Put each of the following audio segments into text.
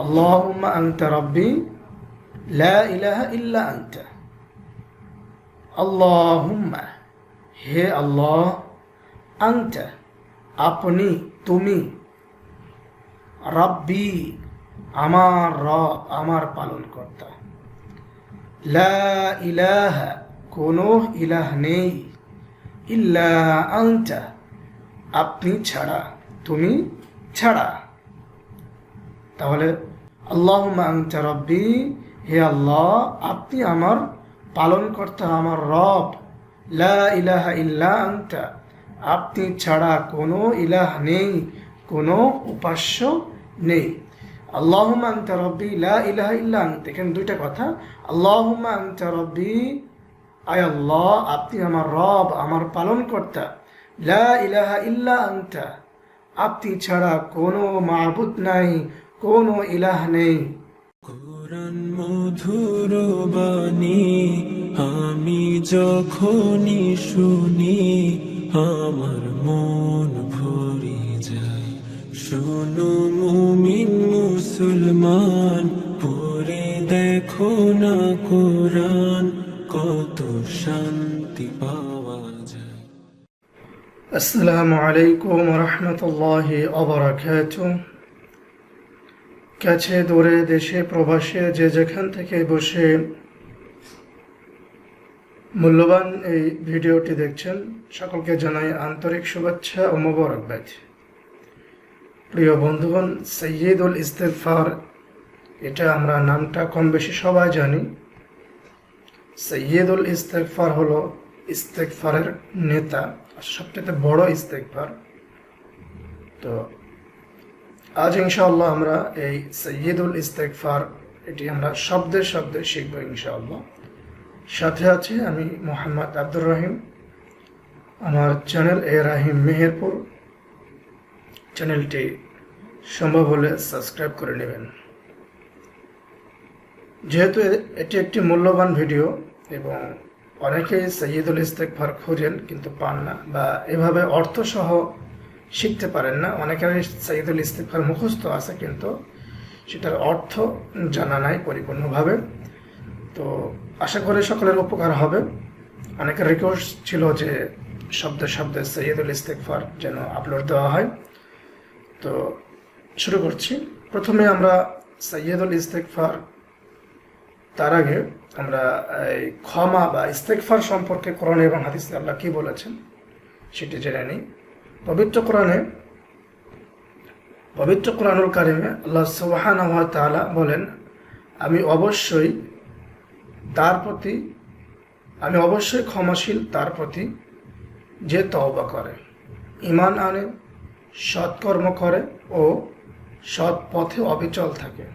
আনতা রাব্বি লা ইলাহা ইল্লা আনতা আল্লাহুম্মা হে আল্লাহ আনতা আপনি তুমি রব্বি আমার রব আমার পালন কর্তা লা ইলাহা কোনো ইলাহ নেই ইল্লা আনতা আপনি ছাড়া তুমি ছাড়া তাহলে আল্লাহ আনতা রব্বি, হে আল্লাহ, আপনি আমার পালনকর্তা, আমার রব। লা ইলাহা ইল্লা আনতা। আপনি ছাড়া কোনো ইলাহ নেই, কোনো উপাস্য নেই। আল্লাহুম্মা আনতা রব্বি, লা ইলাহা ইল্লা আনতা। এখানে দুইটা কথা। আল্লাহুম্মা আনতা রব্বি, আয় আল্লাহ, আপনি আমার রব, আমার পালনকর্তা। লা ইলাহা ইল্লা আনতা। আপনি ছাড়া কোনো মাহবুদ নাই কোনো ইলাহ নেই। কোরআন মধুর বাণী আমি যখনই শুনি আমার মন ভরে যায়। শোনো মুমিন মুসলমান পড়ে দেখো না কোরআন কত শান্তি পাওয়া যায়। আসসালামু আলাইকুম রহমতুল্লাহ অবরাকাত কাছে, দূরে, দেশে, প্রবাসে, যে যেখান থেকে বসে মূল্যবান এই ভিডিওটি দেখছেন, সকলকে জানাই আন্তরিক শুভেচ্ছা ও মোবারকবাদ। প্রিয় বন্ধুগণ, সৈয়দুল ইস্তেফার এটা আমরা নামটা কম বেশি সবাই জানি। সৈয়দুল ইস্তেকফার হলো ইস্তেকফারের নেতা সবচেয়ে বড় ইস্তেকফার তো আজ ইনশাআল্লাহ আমরা এই সৈয়দুল ইস্তেকফার এটি আমরা শব্দে শব্দে শিখব ইনশাআল্লাহ। সাথে আছে আমি মোহাম্মদ আব্দুর রহিম। আমার চ্যানেল এ রাহিম মেহেরপুর। চ্যানেলটি সম্ভব হলে সাবস্ক্রাইব করে নেবেন। যেহেতু এটি একটি মূল্যবান ভিডিও এবং অনেকেই সৈয়দুল ইস্তেকফার খোঁজেন কিন্তু পান না বা এভাবে অর্থসহ শিখতে পারেন না। অনেকের সৈয়দুল ইস্তেকফার মুখস্থ আছে কিন্তু সেটার অর্থ জানা নাই পরিপূর্ণভাবে। তো আশা করি সকলের উপকার হবে। অনেকের রিকোয়েস্ট ছিল যে শব্দে শব্দে সৈয়দুল ইস্তেকফার যেন আপলোড দেওয়া হয়। তো শুরু করছি। প্রথমে আমরা সৈয়দুল ইস্তেকফার তার আগে আমরা এই ক্ষমা বা ইস্তেকফার সম্পর্কে কোরআন এবং হাদিসে আল্লাহ কী বলেছেন সেটি জেনে নিই। পবিত্র কোরআনে, পবিত্র কোরআনুল কারিমে আল্লাহ সুবহানাহু ওয়া তাআলা বলেন, আমি অবশ্যই তার প্রতি, আমি অবশ্যই ক্ষমাশীল তার প্রতি যে তওবা করে ইমান আনে সৎকর্ম করে ও সৎ পথে অবিচল থাকে।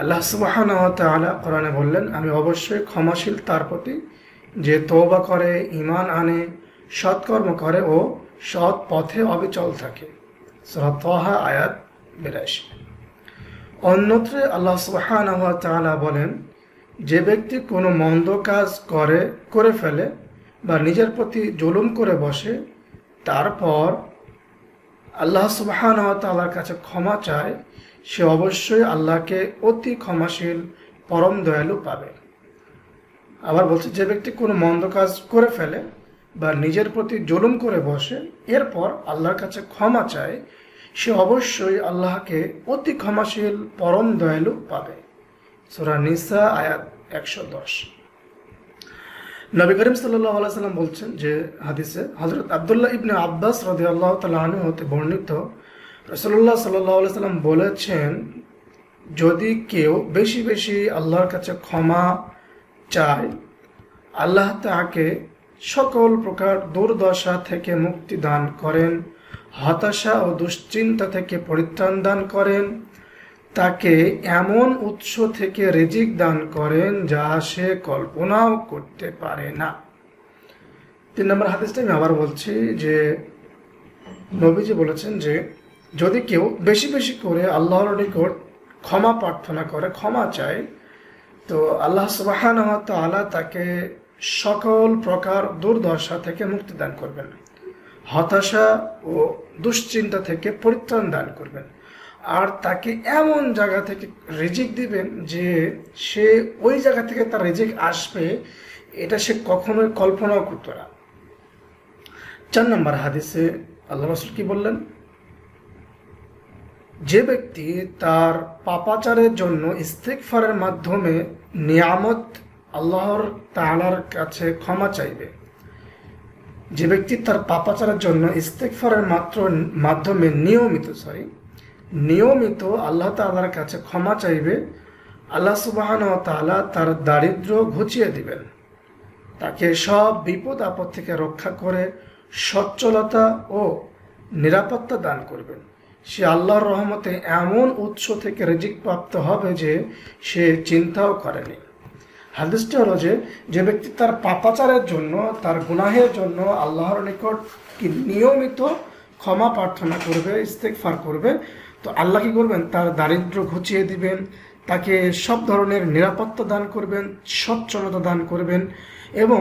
আল্লাহ সুবাহান তাআলা কোরআনে বললেন, আমি অবশ্যই ক্ষমাশীল তার প্রতি যে তওবা করে ইমান আনে সৎকর্ম করে ও সৎ পথে অবিচল থাকে। সূরা আয়াত বিরাশি। অন্যত্রে আল্লাহ সুবাহান তাআলা বলেন, যে ব্যক্তি কোনো মন্দ কাজ করে করে ফেলে বা নিজের প্রতি জুলুম করে বসে তারপর আল্লাহ সুবহান তাআলার কাছে ক্ষমা চায়, সে অবশ্যই আল্লাহকে অতি ক্ষমাশীল, পরম দয়ালু পাবে। আবার বলছে, যে ব্যক্তি কোনো মন্দ কাজ করে ফেলে বা নিজের প্রতি জুলুম করে বসে, এরপর আল্লাহর কাছে ক্ষমা চায়, সে অবশ্যই আল্লাহকে অতি ক্ষমাশীল, পরম দয়ালু পাবে। সূরা নিসা, আয়াত একশো দশ। নবী করিম সাল্লাহ বলছেন যে হাদিসে হজরত আবদুল্লাহ ইবনে আব্বাস রদি আল্লাহ তালু হতে বর্ণিত রসল্লাহ সাল্লাহ সাল্লাম বলেছেন, যদি কেউ বেশি বেশি আল্লাহর কাছে ক্ষমা চায়, আল্লাহ তাকে সকল প্রকার দুর্দশা থেকে মুক্তি দান করেন, হতাশা ও দুশ্চিন্তা থেকে পরিত্রাণ দান করেন, তাকে এমন উৎস থেকে রিজিক দান করেন যা সে কল্পনাও করতে পারে না। তিন নম্বর হাদিসটা আমি আবার বলছি যে, নবীজি বলেছেন যে, যদি কেউ বেশি বেশি করে আল্লাহর নিকট ক্ষমা প্রার্থনা করে, ক্ষমা চায়, তো আল্লাহ সুবাহান তাকে সকল প্রকার দুর্দশা থেকে মুক্তি দান করবেন। হতাশা ও দুশ্চিন্তা থেকে পরিত্রাণ দান করবেন। আর তাকে এমন জায়গা থেকে রিজিক দিবেন যে সে ওই জায়গা থেকে তার রিজিক আসবে, এটা সে কখনোই কল্পনাও করতো না। চার নম্বর হাদিসে আল্লাহ রসুল কি বললেন? যে ব্যক্তি তার পাপাচারের জন্য ইস্তেকফারের মাধ্যমে নিয়ামত আল্লাহর তাআলার কাছে ক্ষমা চাইবে। যে ব্যক্তি তার পাপাচারের জন্য ইস্তেকফারের মাত্র মাধ্যমে নিয়মিত সরি নিয়মিত আল্লাহ তাআলার কাছে ক্ষমা চাইবে, আল্লাহ সুবাহান ও তাআলা তার দারিদ্র ঘুচিয়ে দিবেন। তাকে সব বিপদ আপদ থেকে রক্ষা করে সচ্ছলতা ও নিরাপত্তা দান করবেন। সে আল্লাহর রহমতে এমন উৎস থেকে রিজিক প্রাপ্ত হবে যে সে চিন্তাও করেনি। হাদিসটি হলো যে যে ব্যক্তি তার পাপাচারের জন্য, তার গুনাহের জন্য আল্লাহর নিকট কি নিয়মিত ক্ষমা প্রার্থনা করবে ইস্তেকফার করবে, তো আল্লাহ কি করবেন? তার দারিদ্র ঘুচিয়ে দিবেন, তাকে সব ধরনের নিরাপত্তা দান করবেন, সচ্ছলতা দান করবেন, এবং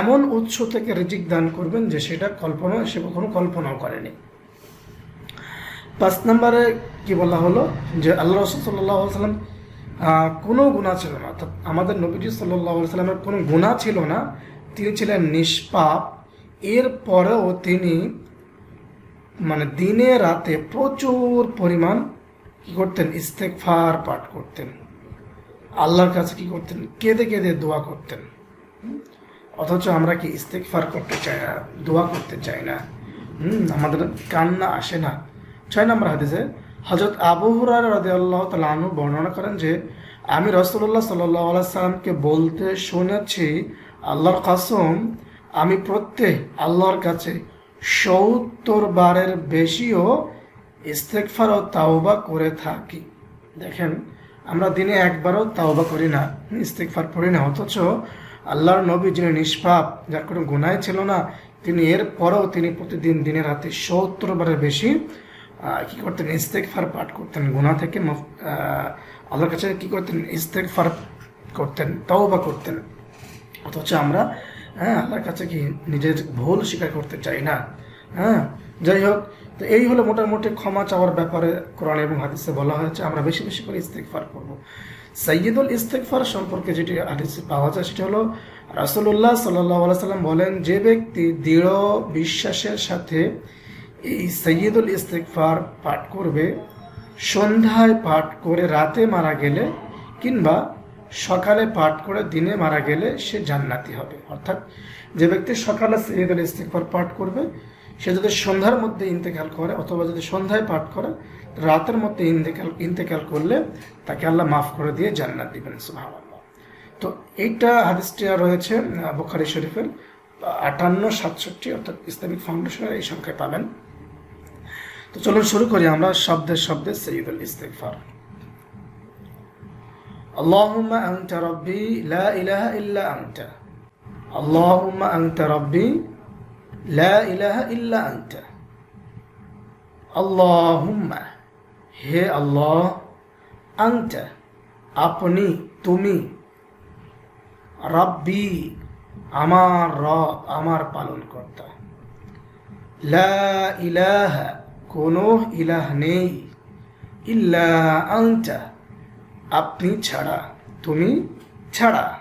এমন উৎস থেকে রিজিক দান করবেন যে সেটা কল্পনা সে কখনো কল্পনাও করেনি। পাঁচ নম্বরে কি বলা হলো? যে আল্লাহ রসুল সাল্লাহ সাল্লাম কোনো গুণা ছিল না। অর্থাৎ আমাদের নবীজি সাল্লামের কোনো গুণা ছিল না। তিনি ছিলেন নিষ্পাপ। এর পরেও তিনি মানে দিনে রাতে প্রচুর পরিমাণ কি করতেন? ইস্তেকফার পাঠ করতেন। আল্লাহর কাছে কি করতেন? কেঁদে কেঁদে দোয়া করতেন। অথচ আমরা কি ইস্তেকফার করতে চাই না, দোয়া করতে চাই না? হুম, আমাদের কান্না আসে না। ছয় নম্বর হাদিসে হজরত আবু হুরার রাজি আল্লাহ তালু বর্ণনা করেন যে, আমি রসুল্লাহ সাল্লাহ সাল্লামকে বলতে শুনেছি, আল্লাহর কাসম, আমি প্রত্যেক আল্লাহর কাছে সত্তর বারের বেশিও ইস্তেকফার ও তাওবা করে থাকি। দেখেন, আমরা দিনে একবারও তাওবা করি না ইস্তেকফার পড়ি না, অথচ আল্লাহর নবী যিনি নিষ্পাপ, যার কোনো গুনাই ছিল না, তিনি এর পরেও তিনি প্রতিদিন দিনে রাতে সত্তর বারের বেশি কি করতেন? ইস্তেকফার পাঠ করতেন, গুনাহ থেকে আল্লাহর কাছে কি করতেন? ইস্তেকফার করতেন, তাওবা করতেন। অথচ আমরা হ্যাঁ আল্লাহর কাছে কি নিজের ভুল স্বীকার করতে চাই না? হ্যাঁ যাই হোক, তো এই হলো মোটামুটি ক্ষমা চাওয়ার ব্যাপারে কোরআন এবং হাদিসে বলা হয়েছে, আমরা বেশি বেশি করে ইস্তেকফার করব। সৈয়দুল ইস্তেকফার সম্পর্কে যেটি হাদিসে পাওয়া যায়, সেটি হলো রাসুল্লাহ সাল্লাহ সাল্লাম বলেন, যে ব্যক্তি দৃঢ় বিশ্বাসের সাথে এই সৈয়দুল ইস্তেকফার পাঠ করবে, সন্ধ্যায় পাঠ করে রাতে মারা গেলে কিংবা সকালে পাঠ করে দিনে মারা গেলে সে জান্নাতি হবে। অর্থাৎ যে ব্যক্তি সকালে সৈয়দুল ইস্তেকফার পাঠ করবে, সে যদি সন্ধ্যার মধ্যে ইন্তেকাল করে অথবা যদি সন্ধ্যায় পাঠ করে, রাতের মধ্যে ইন্তেকাল ইন্তেকাল করলে তাকে আল্লাহ মাফ করে দিয়ে জান্নাত দিবেন, সুবহানাল্লাহ। তো এইটা হাদিসটা রয়েছে বুখারী শরীফের আটান্ন সাতষট্টি, অর্থাৎ ইসলামিক ফাউন্ডেশনের এই সংখ্যায় পাবেন। তো চলুন শুরু করি আমরা শব্দে শব্দে সৈয়দুল ইস্তেগফার اللهم أنت ربي لا إله إلا أنت اللهم أنت ربي لا إله إلا أنت اللهم হে আল্লাহ আন্ত আপনি তুমি রব্বি আমার রব আমার পালন কর্তা লা ইলাহা কোনো ইলাহ নেই। ইল্লা আনতা, আপনি ছাড়া, তুমি ছাড়া।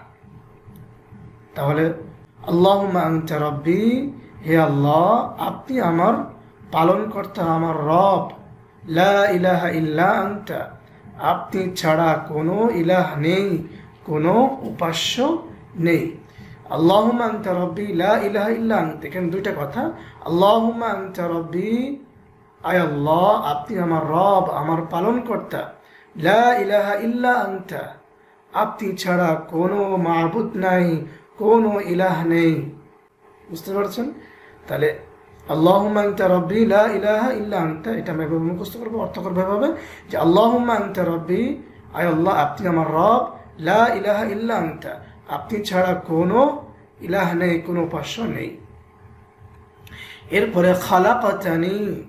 তাহলে আল্লাহ আনতা রব্বি, হে আল্লাহ, আপনি আমার পালন পালনকর্তা, আমার রব। লা ইল্লা আনতা, আপনি ছাড়া কোনো ইলাহ নেই, কোনো উপাস্য নেই। আল্লাহুম্মা আনতা রব্বি, লা ইল্লা আনতা। এখানে দুইটা কথা। আল্লাহুম্মা আনতা রব্বি আয় আল্লাহ, আপনি আমার রব, আমার পালনকর্তা। লা ইলাহা ইল্লা আনতা। আপনি ছাড়া কোনো মাবুদ নাই, কোনো ইলাহ নেই। বুঝতে পারছেন? তাহলে, আল্লাহুম্মা আনতা রব্বি, লা ইলাহা ইল্লা আনতা। এটা আমি এভাবে মুখস্থ করব, অর্থ করব এভাবে যে, আল্লাহুম্মা আনতা রব্বি আয় আল্লাহ, আপনি আমার রব, লা ইলাহা ইল্লা আনতা। আপনি ছাড়া কোনো ইলাহ নেই, কোনো উপাস্য নেই। এরপরে, খালাকাতানি।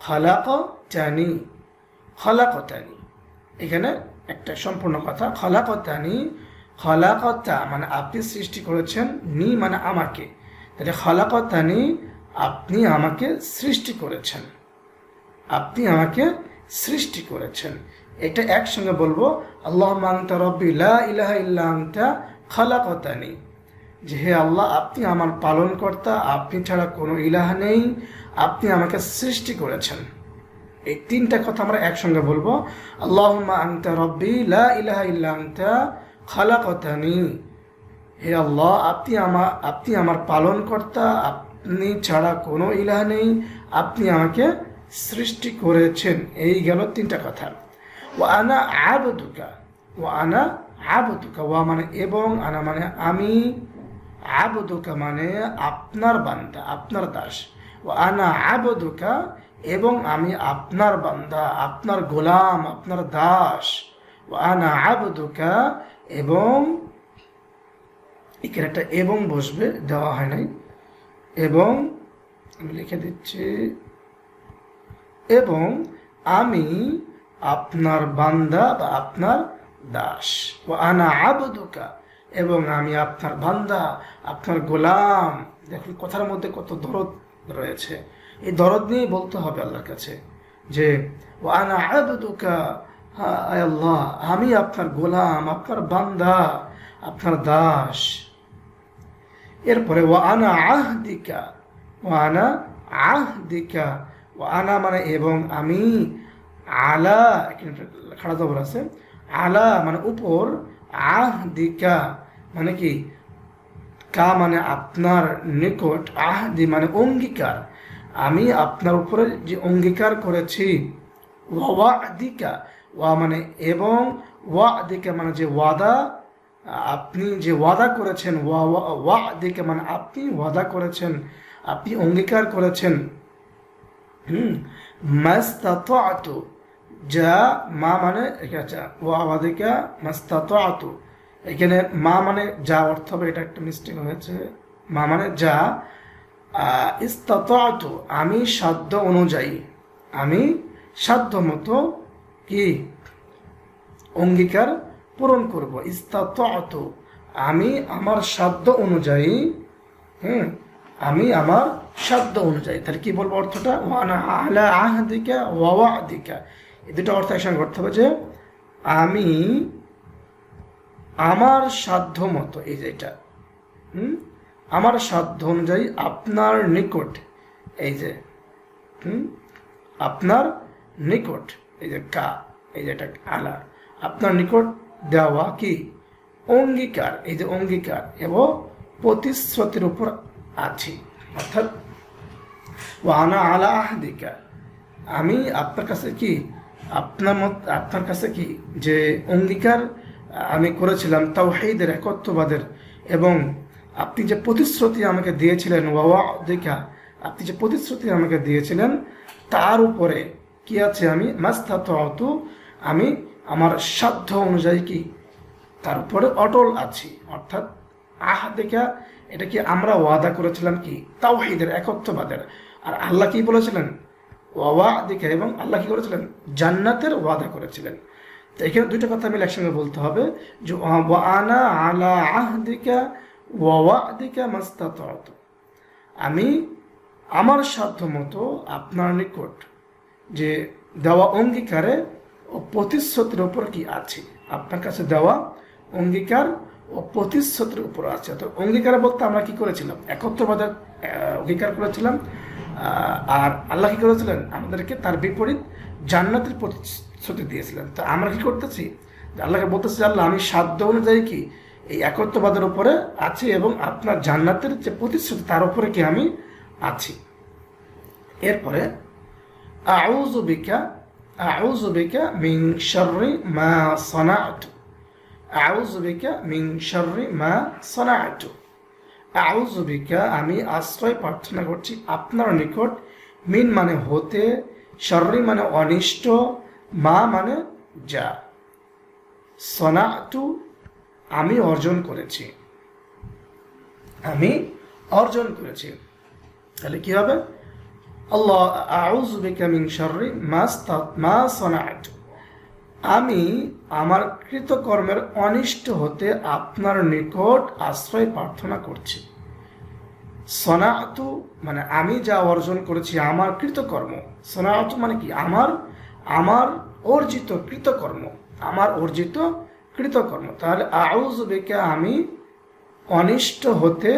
খালাকাতানি খালাকাতানি। এখানে একটা সম্পূর্ণ কথা, খালাকাতানি, খালাকাতা মানে আপনি সৃষ্টি করেছেন, নি মানে আমাকে। তাহলে খালাকাতানি, আপনি আমাকে সৃষ্টি করেছেন। আপনি আমাকে সৃষ্টি করেছেন। এটা একসঙ্গে বলব আল্লাহ মাংতা রব্বি ইলাহা আনতা খালাকতানি। যে হে আল্লাহ, আপনি আমার পালনকর্তা, আপনি ছাড়া কোনো ইলাহ নেই। আপনি আমাকে সৃষ্টি করেছেন। এই তিনটা কথা আমরা একসঙ্গে বলব। আল্লাহুম্মা আনতা রব্বি, লা ইলাহা ইল্লা আনতা খালাকতানি। হে আল্লাহ, আপনি আমার আপনি আমার পালনকর্তা, আপনি ছাড়া কোনো ইলাহ নেই। আপনি আমাকে সৃষ্টি করেছেন। এই গেল তিনটা কথা। ও আনা আবদুকা ও আনা আবদুকা, ওয়া মানে এবং, আনা মানে আমি। আবদুকা মানে আপনার বান্দা, আপনার দাস। ও আনা আবদুকা এবং আমি আপনার বান্দা, আপনার গোলাম, আপনার দাস। ও আনা আবদুকা এবং এখানে একটা এবং বসবে, দেওয়া হয় নাই। এবং আমি লিখে দিচ্ছি, এবং আমি আপনার বান্দা বা আপনার দাস। ও আনা আবদুকা এবং আমি আপনার বান্দা, আপনার গোলাম। দেখুন কথার মধ্যে কত দরদ। রয়েছে। এই দরদ নিয়েই বলতে হবে আল্লাহর কাছে যে ও আনা আবদুকা আয় আল্লাহ, আমি আপনার গোলাম, আপনার বান্দা, আপনার দাস। এরপরে ও আনা আহদিকা ও আনা আহদিকা ও আনা মানে এবং আমি আলা খাড়া জবর আছে, আলা মানে উপর, আহদিকা মানে কি? কা মানে আপনার নিকট আহদি মানে অঙ্গীকার। আমি আপনার উপরে যে অঙ্গীকার করেছি, ওয়া ওয়া মানে এবং ওয়া দিকা মানে যে ওয়াদা, আপনি যে ওয়াদা করেছেন, ওয়া ওয়া- দিকে মানে আপনি ওয়াদা করেছেন, আপনি অঙ্গীকার করেছেন। হুম যা মা মানে ওয়া ওয়াদিকা মাস্তাতু এখানে মা মানে যা অর্থ হবে, এটা একটা মিস্টেক হয়েছে। মা মানে যা ইস্তাতু আমি সাধ্য অনুযায়ী। আমি সাধ্য মতো কি? অঙ্গীকার পূরণ করব। ইস্তাত আমি আমার সাধ্য অনুযায়ী, হুম, আমি আমার সাধ্য অনুযায়ী। তাহলে কি বলব অর্থটা? ওয়ানা আলা আহদিকা ওয়া দিকা এই দুটো অর্থ একসঙ্গে করতে হবে যে, আমি আমার সাধ্য মতো, এই যে এটা, হুম? আমার সাধ্য অনুযায়ী আপনার নিকট, এই যে, হুম? আপনার নিকট, এই যে কা, এই যে এটা আলা, আপনার নিকট দেওয়া কি? অঙ্গীকার, এই যে অঙ্গীকার, এবং প্রতিশ্রুতির উপর আছি। অর্থাৎ ওয়ানা আলা আহদিকা, আমি আপনার কাছে কি, আপনার মত, আপনার কাছে কি যে অঙ্গীকার আমি করেছিলাম তাওহীদের, একত্ববাদের এবং আপনি যে প্রতিশ্রুতি আমাকে দিয়েছিলেন ওয়া দেখা আপনি যে প্রতিশ্রুতি আমাকে দিয়েছিলেন, তার উপরে কি আছে? আমি মাস্তাত আমি আমার সাধ্য অনুযায়ী কি? তার উপরে অটল আছি। অর্থাৎ আহ দেখা এটা কি আমরা ওয়াদা করেছিলাম কি? তাওহীদের, একত্ববাদের। আর আল্লাহ কি বলেছিলেন? ওয়া দিকা এবং আল্লাহ কি করেছিলেন? জান্নাতের ওয়াদা করেছিলেন। এখানে দুইটা কথা মিলে একসঙ্গে বলতে হবে যে আনা আলা আহদিকা ওয়া দিকা মাস্তাত আমি আমার সাধ্য মতো আপনার নিকট যে দেওয়া অঙ্গীকারে ও প্রতিশ্রুতির উপর কি আছে? আপনার কাছে দেওয়া অঙ্গীকার ও প্রতিশ্রুতির উপর আছে। তো অঙ্গীকার বলতে আমরা কি করেছিলাম? একত্রবাদের অঙ্গীকার করেছিলাম আর আল্লাহ কি করেছিলেন? আমাদেরকে তার বিপরীত জান্নাতের প্রতিশ্রুতি দিয়েছিলেন। তো আমরা কি করতেছি? আল্লাহকে বলতেছি আল্লাহ, আমি সাধ্য অনুযায়ী কি এই একত্রবাদের উপরে আছি এবং আপনার জান্নাতের যে প্রতিশ্রুতি, তার উপরে কি আমি আছি? এরপরে মা আমি আশ্রয় প্রার্থনা করছি আপনার নিকট, মিন মানে হতে, শাররি মানে অনিষ্ট মা মানে যা। সনাতু আমি অর্জন করেছি। আমি অর্জন করেছি। তাহলে কি হবে? আল্লাহ, আউযু বিকা মিন শাররি মা সানাতু আমি আমার কৃতকর্মের অনিষ্ট হতে আপনার নিকট আশ্রয় প্রার্থনা করছি। সনাতু মানে আমি যা অর্জন করেছি, আমার কৃতকর্ম। সনাতু মানে কি? আমার আমার অর্জিত কৃতকর্ম, আমার অর্জিত কৃতকর্ম। তাহলে আউজ বেকে আমি অনিষ্ট হতে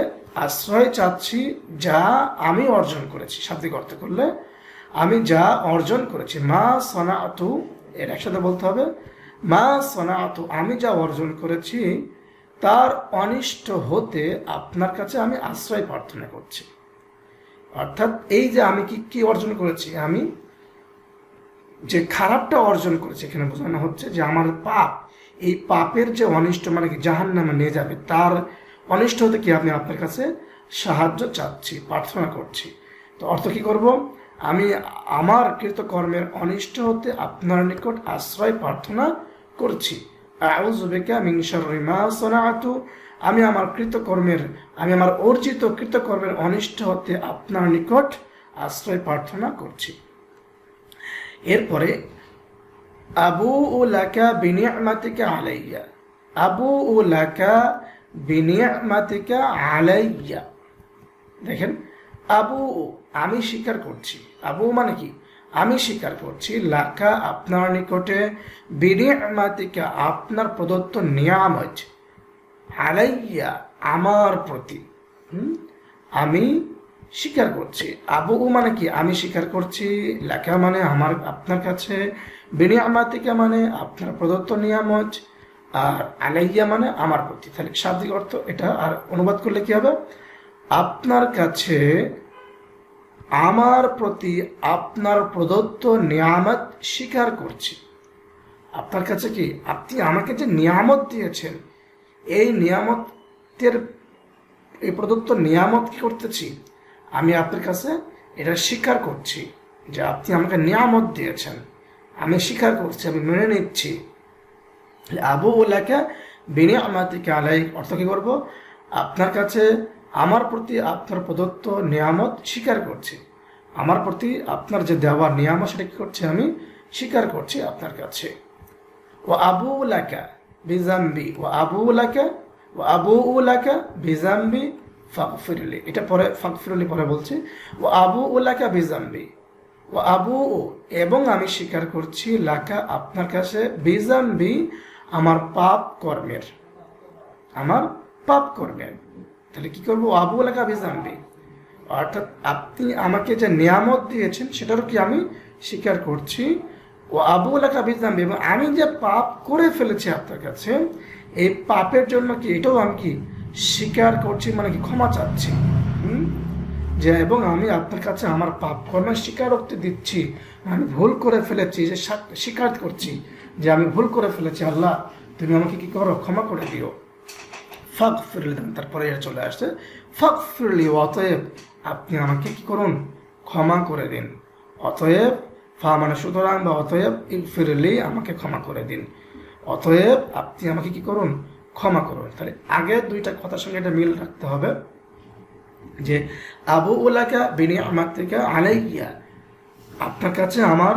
আশ্রয় চাচ্ছি, যা আমি অর্জন করেছি। শাব্দিক অর্থ করলে, আমি যা অর্জন করেছি। মা সনাতু এর একসাথে বলতে হবে, মা সনাতু আমি যা অর্জন করেছি, তার অনিষ্ট হতে আপনার কাছে আমি আশ্রয় প্রার্থনা করছি। অর্থাৎ এই যে আমি কি কি অর্জন করেছি? আমি যে খারাপটা অর্জন করেছে এখানে বোঝানো হচ্ছে যে আমার পাপ, এই পাপের যে অনিষ্ট মানে কি জাহান নামে নিয়ে যাবে, তার অনিষ্ট হতে কি আমি আপনার কাছে সাহায্য চাচ্ছি, প্রার্থনা করছি। তো অর্থ কি করব? আমি আমার কৃতকর্মের অনিষ্ট হতে আপনার নিকট আশ্রয় প্রার্থনা করছি। আমি আমার কৃতকর্মের, আমি আমার অর্জিত কৃতকর্মের অনিষ্ট হতে আপনার নিকট আশ্রয় প্রার্থনা করছি। এরপরে, আবু ও লাকা বিনিয়ামাতিকা আলাইয়া। আবু ও লাকা বিনিয়ামাতিকা আলাইয়া। দেখেন, আবু, আমি স্বীকার করছি। আবু মানে কি? আমি স্বীকার করছি, লাকা আপনার নিকটে বিনিয়ামাতিকা আপনার প্রদত্ত নিয়ামত আলাইয়া আমার প্রতি? আমি স্বীকার করছি। আবু মানে কি? আমি স্বীকার করছি, লেখা মানে আমার, আপনার কাছে বিনিয়ামাতিকা মানে আপনার প্রদত্ত নিয়ামত, আর আলাইয়া মানে আমার প্রতি। তাহলে শাব্দিক অর্থ এটা, আর অনুবাদ করলে কি হবে? আপনার কাছে আমার প্রতি আপনার প্রদত্ত নিয়ামত স্বীকার করছি। আপনার কাছে কি? আপনি আমাকে যে নিয়ামত দিয়েছেন, এই নিয়ামতের, এই প্রদত্ত নিয়ামত কি করতেছি? আমি আপনার কাছে এটা স্বীকার করছি যে আপনি আমাকে নিয়ামত দিয়েছেন। আমি স্বীকার করছি, আমি মেনে নিচ্ছি। আবু ওলাকে বিনি আমাদিকে আলাই অর্থ কি করব? আপনার কাছে আমার প্রতি আপনার প্রদত্ত নিয়ামত স্বীকার করছি। আমার প্রতি আপনার যে দেওয়া নিয়ামত, সেটা কি করছি আমি? স্বীকার করছি আপনার কাছে। ও আবু উলাকা বিজাম্বি ও আবু উলাকা ও আবু উলাকা বিজাম্বি ফাকফিরলি এটা পরে ফাকফিরলি পরে বলছি। ও আবু উলাকা বিজাম্বি। ও আবু ও, এবং আমি স্বীকার করছি লাকা আপনার কাছে বিজাম্বি আমার পাপ কর্মের। আমার পাপ কর্মের। তাহলে কি করব? আবু এলাকা বিজাম্বি। অর্থাৎ আপনি আমাকে যে নিয়ামত দিয়েছেন, সেটারও কি আমি স্বীকার করছি? ও আবু এলাকা বিজাম্বি, এবং আমি যে পাপ করে ফেলেছি আপনার কাছে, এই পাপের জন্য কি এটাও আমি কি স্বীকার করছি মানে কি ক্ষমা চাচ্ছি? যে এবং আমি আপনার কাছে আমার পাপ কর্মের স্বীকারোক্তি দিচ্ছি। আমি ভুল করে ফেলেছি, যে স্বীকার- করছি যে আমি ভুল করে ফেলেছি। আল্লাহ, তুমি আমাকে কি করো? ক্ষমা করে দিও। ফাঁক ফিরলি দেন তারপরে এটা চলে আসছে ফাঁক ফিরলি অতএব আপনি আমাকে কি করুন? ক্ষমা করে দিন। অতএব, ফা মানে সুতরাং বা অতএব ফিরলি আমাকে ক্ষমা করে দিন। অতএব আপনি আমাকে কি করুন? ক্ষমা করো তাহলে আগে দুইটা কথার সঙ্গে এটা মিল রাখতে হবে যে, আবু ওলাকা বিনি আমার থেকে আলাইয়া। আপনার কাছে আমার,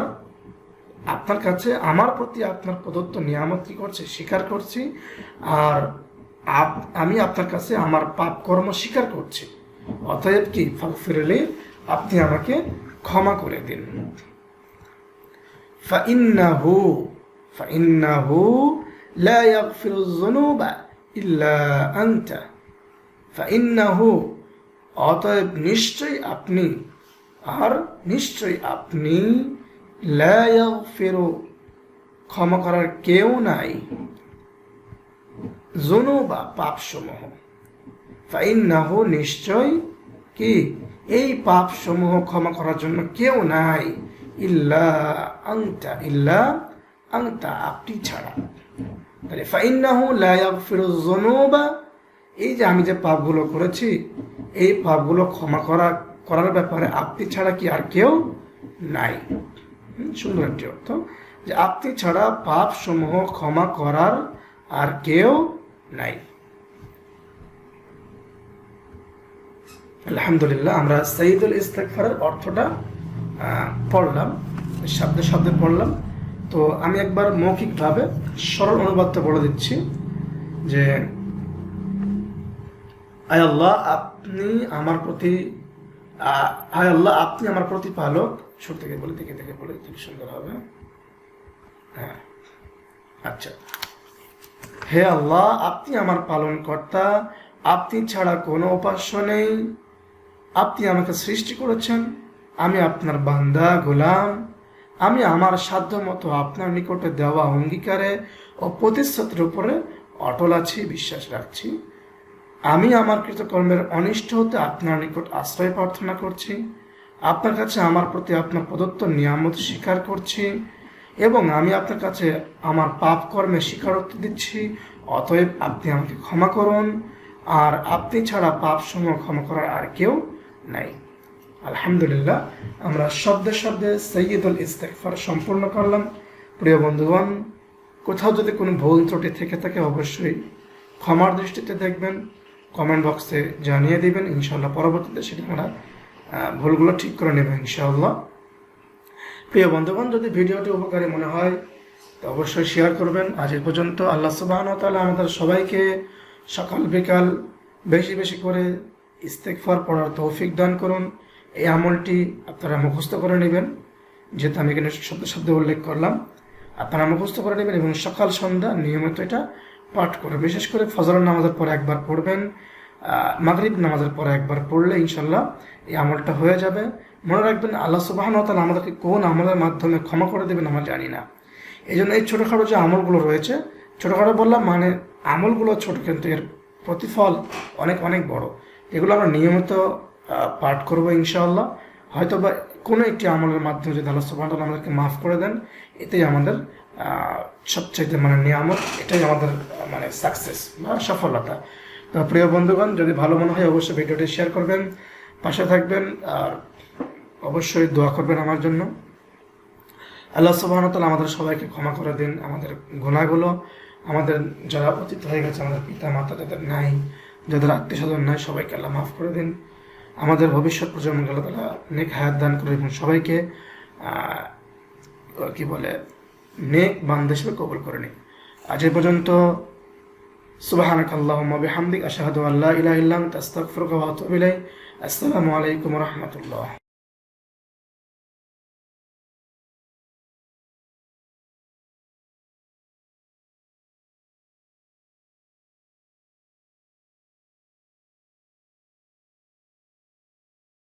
আপনার কাছে আমার প্রতি আপনার প্রদত্ত নিয়ামত কী করছে? স্বীকার করছি। আর আপ, আমি আপনার কাছে আমার পাপ কর্ম স্বীকার করছি। অতএব কি ফিরলে আপনি আমাকে ক্ষমা করে দিন। ফাইন্নাহু ফাইন্নাহু لا يغفر الذنوب إلا أنت فإنه অতএব নিশ্চয়ই আপনি আর নিশ্চয়ই আপনি লা ইয়াগফিরু ক্ষমা করার কেউ নাই জনু বা পাপসমূহ ফাইন্নাহু নিশ্চয় কি এই পাপসমূহ ক্ষমা করার জন্য কেউ নাই ইল্লা আংতা ইল্লা আংতা আপনি ছাড়া তাহলে ফাইন্নাহু লা ইয়াগফিরু যুনুবা। এই যে আমি যে পাপগুলো করেছি, এই পাপগুলো ক্ষমা করা, করার ব্যাপারে আপনি ছাড়া কি আর কেউ নাই। সুন্দর একটি অর্থ। যে আপনি ছাড়া পাপ সমূহ ক্ষমা করার আর কেউ নাই। আলহামদুলিল্লাহ, আমরা সঈদুল ইস্তেকফারের অর্থটা পড়লাম, শব্দে শব্দে পড়লাম। তো আমি একবার মৌখিকভাবে সরল অনুবাদটা বলে দিচ্ছি যে আয় আল্লাহ, আপনি আমার প্রতি আয় আল্লাহ, আপনি আমার প্রতিপালক। শুরু থেকে বলে থেকে থেকে বলে খুব সুন্দর হবে। হ্যাঁ আচ্ছা। হে আল্লাহ, আপনি আমার পালন কর্তা আপনি ছাড়া কোনো উপাস্য নেই। আপনি আমাকে সৃষ্টি করেছেন, আমি আপনার বান্দা, গোলাম। আমি আমার সাধ্য মতো আপনার নিকটে দেওয়া অঙ্গীকারে ও প্রতিশ্রুতির উপরে অটল আছি, বিশ্বাস রাখছি। আমি আমার কৃতকর্মের অনিষ্ট হতে আপনার নিকট আশ্রয় প্রার্থনা করছি। আপনার কাছে আমার প্রতি আপনার প্রদত্ত নিয়ামত স্বীকার করছি এবং আমি আপনার কাছে আমার পাপ কর্মে স্বীকারোক্তি দিচ্ছি। অতএব আপনি আমাকে ক্ষমা করুন। আর আপনি ছাড়া পাপ সমূহ ক্ষমা করার আর কেউ নাই। আলহামদুলিল্লাহ, আমরা শব্দে শব্দে সৈয়দুল ইস্তেকফার সম্পূর্ণ করলাম। প্রিয় বন্ধুগণ, কোথাও যদি কোনো ভুল ত্রুটি থেকে থাকে, অবশ্যই ক্ষমার দৃষ্টিতে দেখবেন। কমেন্ট বক্সে জানিয়ে দিবেন ইনশাল্লাহ পরবর্তীতে সেটা আমরা ভুলগুলো ঠিক করে নেব, ইনশাআল্লাহ। প্রিয় বন্ধুগণ, যদি ভিডিওটি উপকারী মনে হয়, তো অবশ্যই শেয়ার করবেন। আজ এ পর্যন্ত আল্লাহ সুবাহ তাআলা আমাদের সবাইকে সকাল বিকাল বেশি বেশি করে ইস্তেকফার পড়ার তৌফিক দান করুন। এই আমলটি আপনারা মুখস্থ করে নেবেন, যেহেতু আমি এখানে শব্দ শব্দ উল্লেখ করলাম। আপনারা মুখস্থ করে নেবেন এবং সকাল সন্ধ্যা নিয়মিত এটা পাঠ করে বিশেষ করে ফজর নামাজের পরে একবার পড়বেন মাগরিব নামাজের পরে একবার পড়লে ইনশাল্লাহ এই আমলটা হয়ে যাবে। মনে রাখবেন, আল্লাহ সুবাহন আমাদেরকে কোন আমলের মাধ্যমে ক্ষমা করে দেবেন আমরা জানি না। এই জন্য এই ছোটোখাটো যে আমলগুলো রয়েছে, ছোটোখাটো বললাম মানে আমলগুলো ছোট, কিন্তু এর প্রতিফল অনেক অনেক বড়। এগুলো আমরা নিয়মিত পাঠ করব ইনশাআল্লাহ। হয়তো বা কোনো একটি আমলের মাধ্যমে যদি আল্লাহ সুবাহ আমাদেরকে মাফ করে দেন, এটাই আমাদের সবচাইতে মানে নিয়ামত, এটাই আমাদের মানে সাকসেস বা সফলতা। তো প্রিয় বন্ধুগণ, যদি ভালো মনে হয় অবশ্যই ভিডিওটি শেয়ার করবেন, পাশে থাকবেন, আর অবশ্যই দোয়া করবেন আমার জন্য। আল্লাহ সুবাহতাল আমাদের সবাইকে ক্ষমা করে দিন, আমাদের গুণাগুলো আমাদের যারা অতীত হয়ে গেছে, আমাদের পিতা মাতা যাদের নাই, যাদের আত্মীয় স্বজন নাই, সবাইকে আল্লাহ মাফ করে দিন। আমাদের ভবিষ্যৎ প্রজন্মকে আল্লাহ তালা নেক হায়াত দান করে এবং সবাইকে কি বলে, নেক বান্ধ হিসেবে কবল করে নি আজ এ পর্যন্ত সুবাহান আল্লাহুম্মা বিহামদিক, আশহাদু আল্লাহ ইলাহ ইল্লাম তাস্তাক ইলাইক। আসসালামু আলাইকুম রাহমাতুল্লাহ।